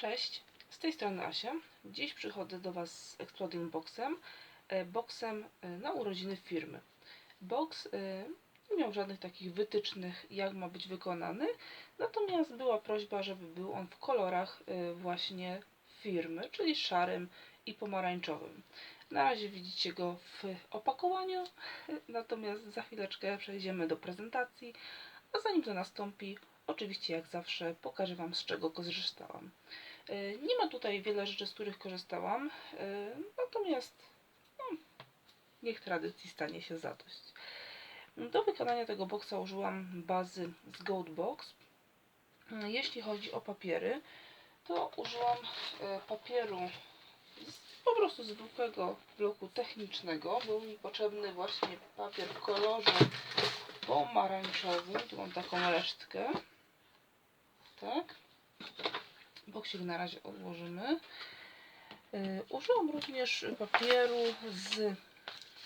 Cześć, z tej strony Asia. Dziś przychodzę do Was z Exploding Boxem, e, boxem e, na urodziny firmy. Box e, nie miał żadnych takich wytycznych, jak ma być wykonany, natomiast była prośba, żeby był on w kolorach właśnie firmy, czyli szarym i pomarańczowym. Na razie widzicie go w opakowaniu, natomiast za chwileczkę przejdziemy do prezentacji, a zanim to nastąpi, oczywiście jak zawsze pokażę Wam z czego. E, Nie ma tutaj wiele rzeczy, z których korzystałam, e, natomiast no, niech tradycji stanie się zadość. Do wykonania tego boksa użyłam bazy z Goldbox. Jeśli chodzi o papiery, to użyłam e, papieru z, po prostu zwykłego bloku technicznego. Był mi potrzebny właśnie papier w kolorze pomarańczowym. Tu mam taką resztkę. Tak. Boksik na razie odłożymy. Yy, użyłam również papieru z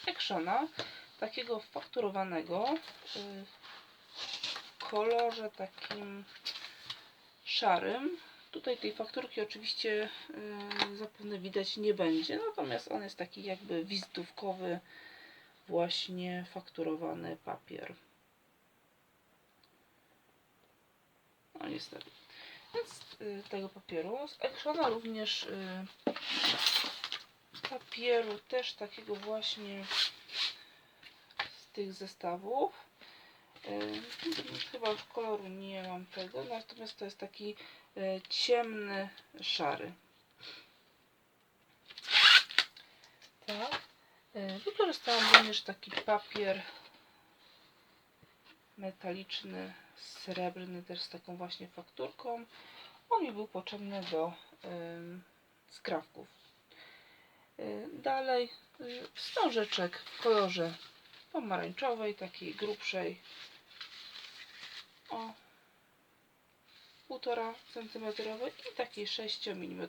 Actiona, takiego fakturowanego yy, w kolorze takim szarym. Tutaj tej fakturki oczywiście yy, zapewne widać nie będzie, natomiast on jest taki jakby wizytówkowy, właśnie fakturowany papier. No niestety. Więc y, tego papieru. Z Actiona również y, papieru też takiego właśnie z tych zestawów. Y, chyba już koloru nie mam tego, natomiast to jest taki ciemny, szary. Tak. Wykorzystałam również taki papier metaliczny, srebrny, też z taką właśnie fakturką. On mi był potrzebny do skrawków. Dalej y, wstążeczek w kolorze pomarańczowej, takiej grubszej. O 1,5 cm i takiej 6 mm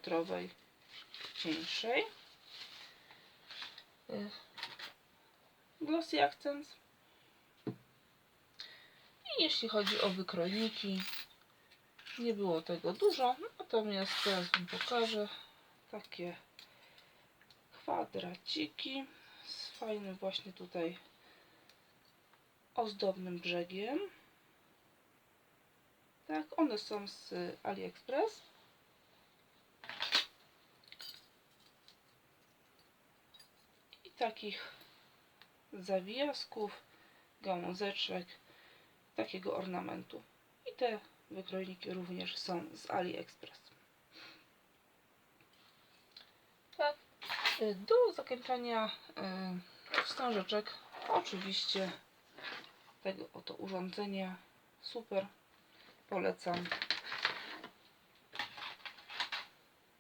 cieńszej. Y, Glossy Accents. I jeśli chodzi o wykrojniki, nie było tego dużo, natomiast teraz Wam pokażę takie kwadraciki z fajnym właśnie tutaj ozdobnym brzegiem. Tak, one są z AliExpress. I takich zawijasków, gałązeczek, takiego ornamentu. I te wykrojniki również są z AliExpress. Tak. y, Do zakończenia y, wstążeczek oczywiście tego oto urządzenia super polecam.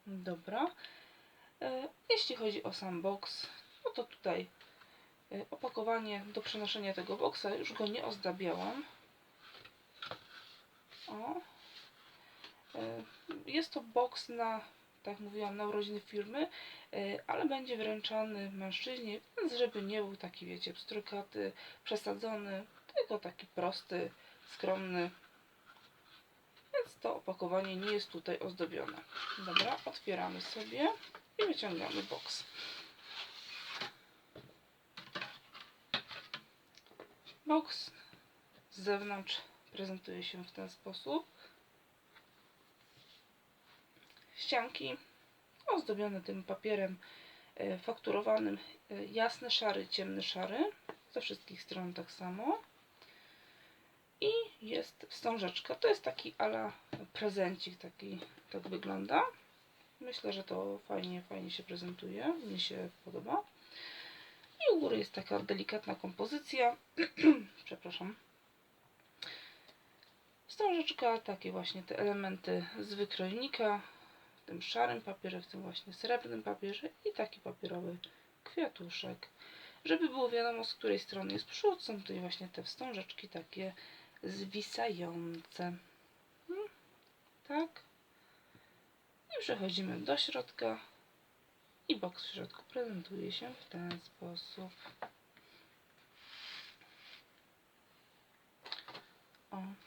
Dobra. Y, Jeśli chodzi o sam box, no to tutaj y, opakowanie do przenoszenia tego boxa już go nie ozdabiałam. O. Y, Jest to box na, tak mówiłam, na urodziny firmy, y, ale będzie wręczany mężczyźnie, więc żeby nie był taki, wiecie, pstrykaty, przesadzony, tylko taki prosty, skromny. Więc to opakowanie nie jest tutaj ozdobione. Dobra, otwieramy sobie i wyciągamy box. Box z zewnątrz prezentuje się w ten sposób. Ścianki ozdobione tym papierem e, fakturowanym e, jasny, szary, ciemny, szary. Ze wszystkich stron tak samo. I jest wstążeczka. To jest taki ala prezencik, taki tak wygląda. Myślę, że to fajnie, fajnie się prezentuje. Mi się podoba. I u góry jest taka delikatna kompozycja. Przepraszam. Wstążeczka, takie właśnie te elementy z wykrojnika, w tym szarym papierze, w tym właśnie srebrnym papierze i taki papierowy kwiatuszek. Żeby było wiadomo, z której strony jest przód, są tutaj właśnie te wstążeczki takie zwisające. Hmm, Tak. I przechodzimy do środka. I boks w środku prezentuje się w ten sposób. O.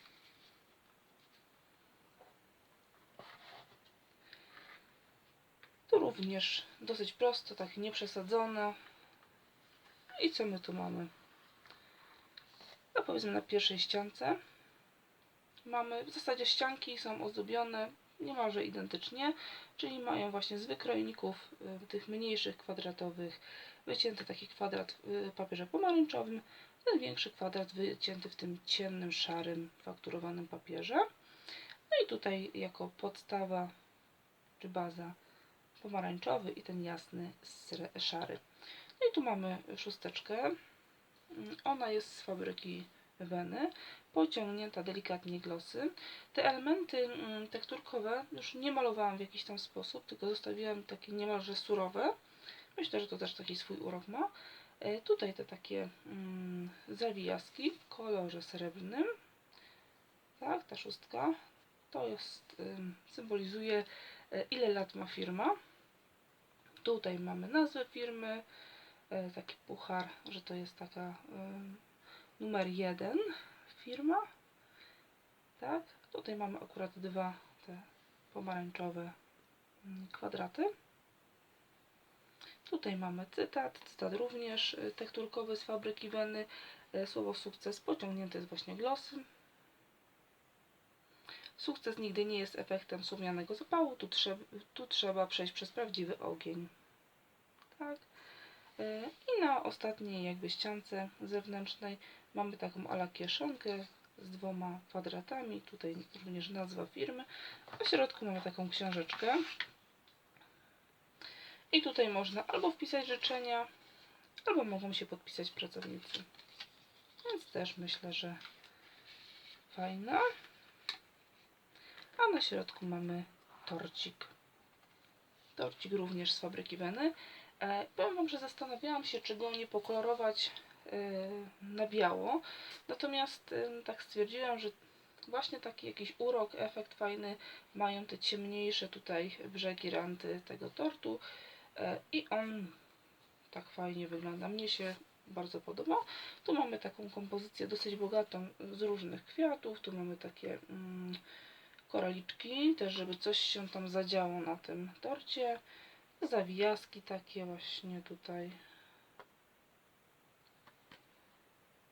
Również dosyć prosto, tak nieprzesadzone. I co my tu mamy? No powiedzmy na pierwszej ściance mamy, w zasadzie ścianki są ozdobione niemalże identycznie, czyli mają właśnie z wykrojników y, tych mniejszych kwadratowych wycięty taki kwadrat w papierze pomarańczowym, ten większy kwadrat wycięty w tym ciemnym, szarym, fakturowanym papierze. No i tutaj jako podstawa czy baza pomarańczowy i ten jasny szary. No i tu mamy szósteczkę. Ona jest z fabryki Weny, pociągnięta delikatnie glosy. Te elementy mm, tekturkowe już nie malowałam w jakiś tam sposób, tylko zostawiłam takie niemalże surowe. Myślę, że to też taki swój urok ma. E, Tutaj te takie mm, zawijaski w kolorze srebrnym. Tak, ta szóstka. To jest, ym, symbolizuje e, ile lat ma firma. Tutaj mamy nazwę firmy, e, taki puchar, że to jest taka numer jeden firma. Tak, tutaj mamy akurat dwa te pomarańczowe mm, kwadraty. Tutaj mamy cytat, cytat również y, tekturkowy z fabryki Weny. E, Słowo sukces pociągnięte jest właśnie glosem. Sukces nigdy nie jest efektem słomianego zapału, tu, trzeba, tu trzeba przejść przez prawdziwy ogień. Tak. E, I na ostatniej jakby ściance zewnętrznej mamy taką ala kieszonkę z dwoma kwadratami. Tutaj również nazwa firmy. W środku mamy taką książeczkę. I tutaj można albo wpisać życzenia, albo mogą się podpisać pracownicy. Więc też myślę, że fajna. A na środku mamy torcik. Torcik również z fabryki Weny. E, powiem Wam, że zastanawiałam się, czy go nie pokolorować e, na biało. Natomiast tak stwierdziłam, że właśnie taki jakiś urok, efekt fajny mają te ciemniejsze tutaj brzegi ranty tego tortu. E, I on tak fajnie wygląda. Mnie się bardzo podoba. Tu mamy taką kompozycję dosyć bogatą z różnych kwiatów. Tu mamy takie mm, koraliczki, też żeby coś się tam zadziało na tym torcie. Zawijaski takie właśnie tutaj.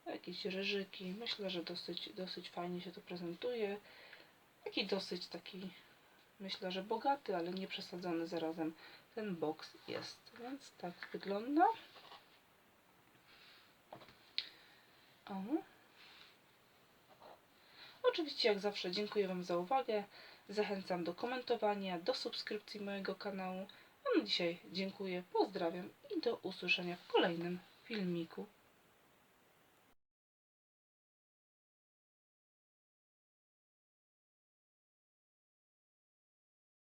Jakieś ryżyki. Myślę, że dosyć, dosyć fajnie się to prezentuje. Taki dosyć taki, myślę, że bogaty, ale nie przesadzony zarazem ten boks jest. Więc tak wygląda. O. Oczywiście, jak zawsze, dziękuję Wam za uwagę. Zachęcam do komentowania, do subskrypcji mojego kanału. Dzisiaj dziękuję, pozdrawiam i do usłyszenia w kolejnym filmiku.